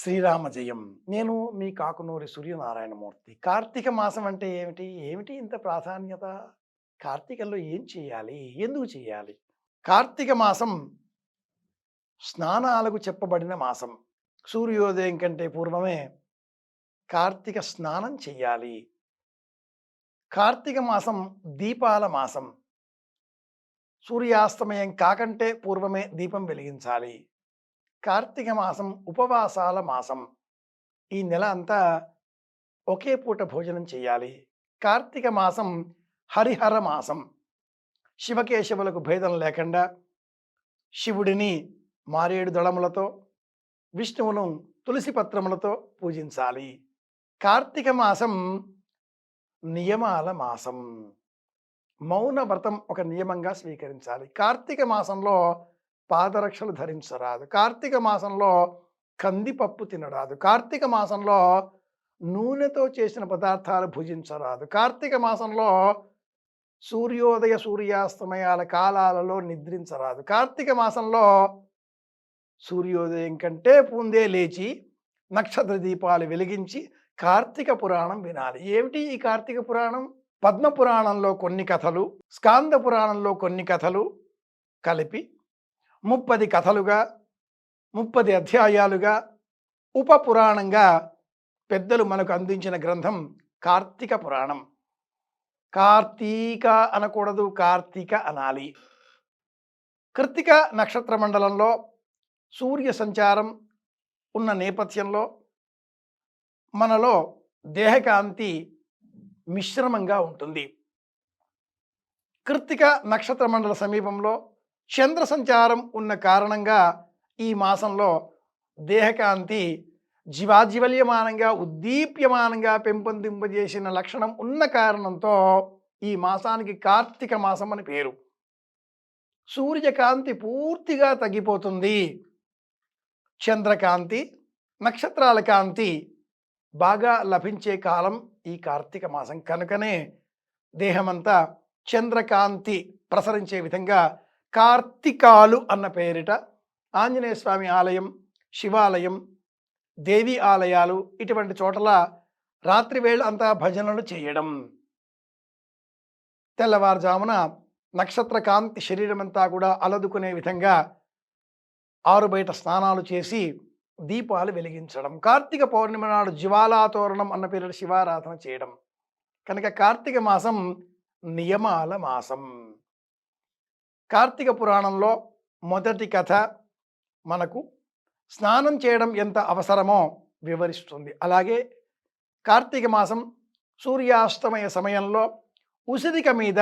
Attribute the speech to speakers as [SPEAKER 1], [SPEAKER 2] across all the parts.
[SPEAKER 1] శ్రీరామ జయం. నేను మీ కాకునూరి సూర్యనారాయణమూర్తి. కార్తీక మాసం అంటే ఏమిటి? ఏమిటి ఇంత ప్రాధాన్యత? కార్తీకంలో ఏం చేయాలి? ఎందుకు చేయాలి? కార్తీక మాసం స్నానాలకు చెప్పబడిన మాసం. సూర్యోదయం కంటే పూర్వమే కార్తీక స్నానం చేయాలి. కార్తీక మాసం దీపాల మాసం. సూర్యాస్తమయం కాకంటే పూర్వమే దీపం వెలిగించాలి. కార్తీక మాసం ఉపవాసాల మాసం. ఈ నెల అంతా ఒకే పూట భోజనం చేయాలి. కార్తీక మాసం హరిహర మాసం. శివకేశవులకు భేదం లేకుండా శివుడిని మారేడు దళములతో విష్ణువును తులసి పత్రములతో పూజించాలి. కార్తీక మాసం నియమాల మాసం. మౌన వ్రతం ఒక నియమంగా స్వీకరించాలి. కార్తీక మాసంలో పాదరక్షలు ధరించరాదు. కార్తీక మాసంలో కందిపప్పు తినరాదు. కార్తీక మాసంలో నూనెతో చేసిన పదార్థాలు భుజించరాదు. కార్తీక మాసంలో సూర్యోదయ సూర్యాస్తమయాల కాలాలలో నిద్రించరాదు. కార్తీక మాసంలో సూర్యోదయం కంటే పూందే లేచి నక్షత్ర దీపాలు వెలిగించి కార్తీక పురాణం వినాలి. ఏమిటి ఈ కార్తీక పురాణం? పద్మ పురాణంలో కొన్ని కథలు స్కాంద పురాణంలో కొన్ని కథలు కలిపి ముప్పది కథలుగా ముప్పది అధ్యాయాలుగా ఉప పురాణంగా పెద్దలు మనకు అందించిన గ్రంథం కార్తీక పురాణం. కార్తీక అనకూడదు కార్తీక అనాలి. కృత్తిక నక్షత్ర మండలంలో సూర్య సంచారం ఉన్న నేపథ్యంలో మనలో దేహకాంతి మిశ్రమంగా ఉంటుంది. కృత్తిక నక్షత్ర మండల సమీపంలో చంద్ర సంచారం ఉన్న కారణంగా ఈ మాసంలో దేహకాంతి జీవాజీవల్యమానంగా ఉద్దీప్యమానంగా పెంపొందింపజేసిన లక్షణం ఉన్న కారణంతో ఈ మాసానికి కార్తీక మాసం అని పేరు. సూర్యకాంతి పూర్తిగా తగ్గిపోతుంది. చంద్రకాంతి నక్షత్రాల కాంతి బాగా లభించే కాలం ఈ కార్తీక మాసం కనుకనే దేహమంతా చంద్రకాంతి ప్రసరించే విధంగా కార్తీకాలు అన్న పేరిట ఆంజనేయ స్వామి ఆలయం శివాలయం దేవి ఆలయాలు ఇటువంటి చోట్ల రాత్రి వేళ అంతా భజనలు చేయడం. తెల్లవారుజామున నక్షత్ర కాంతి శరీరం అంతా కూడా అలదుకునే విధంగా ఆరు బయట స్నానాలు చేసి దీపాలు వెలిగించడం. కార్తీక పౌర్ణిమ నాడు జ్వాలాతోరణం అన్న పేరు శివారాధన చేయడం. కనుక కార్తీక మాసం నియమాల మాసం. కార్తీక పురాణంలో మొదటి కథ మనకు స్నానం చేయడం ఎంత అవసరమో వివరిస్తుంది. అలాగే కార్తీక మాసం సూర్యాస్తమయ సమయంలో ఉసిరిక మీద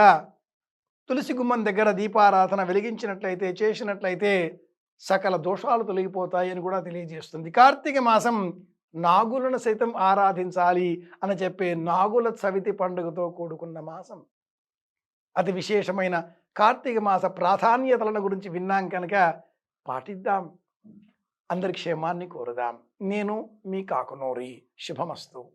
[SPEAKER 1] తులసి గుమ్మం దగ్గర దీపారాధన వెలిగించినట్లయితే చేసినట్లయితే సకల దోషాలు తొలగిపోతాయి అని కూడా తెలియజేస్తుంది. కార్తీక మాసం నాగులను సైతం ఆరాధించాలి అని చెప్పే నాగుల చవితి పండుగతో కూడుకున్న మాసం. అతి విశేషమైన కార్తీక మాస ప్రాధాన్యతలను గురించి విన్నాం కనుక పాటిద్దాం. అందరి క్షేమాన్ని కోరుదాం. నేను మీ కాకునూరి. శుభమస్తు.